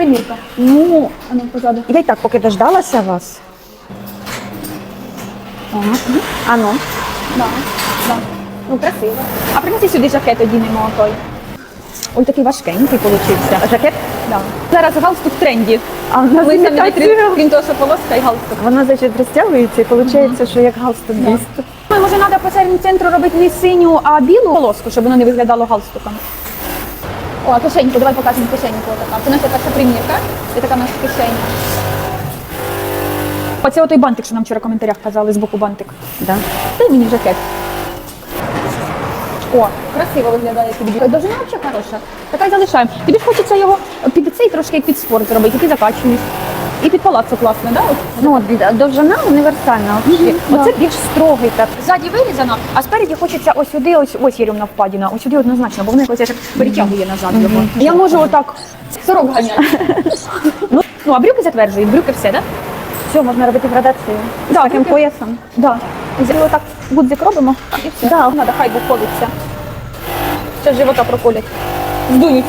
примірка. Ну, а ну позаду. Я й так поки дождалася вас. Ага. А ну. Да, да. Ну, красиво. А принеси сюди жакет одінемо той. Ой, такий важкенький получився. Жакет? Да. Зараз галстук в тренді. А в нас Коли самі вітрі, крім того, що полоска і галстук. Вона, значить, розтягується і виходить, що як галстук біст. Ну, Може, треба по центру робити не синю, а білу полоску, щоб воно не виглядало галстуком. О, кишеньку, давай покажемо кишеньку. Отака. Це наша перша примірка. Це така наша кишеня. Оце отой бантик, що нам вчора в коментарях казали, з боку бантик. Да. Дай мені жакет. О, красиво виглядає під бік. Довжина взагалі хороша. Така й залишаємо. Тобі ж хочеться його під цей трошки як під спорт зробити, ти закачуєш. І під палаццо класно, да? Ну, от, довжина універсальна. взагалі. да. Оце більш строгий так. Ззаді вирізано, а спереді хочеться ось сюди, ось ось рівна впадіна, ось сюди однозначно, бо воно якось як перетягує назад його. Я можу отак сорок ганяти. ну, ну, а брюки затверджують, брюки все, да? Все, можна робити градацію. З Да, таким брюки- поясом. Да. Взяли отак гудзик робимо і все. Да. Надо, хай бо колиться. Ще живота проколять. Здують.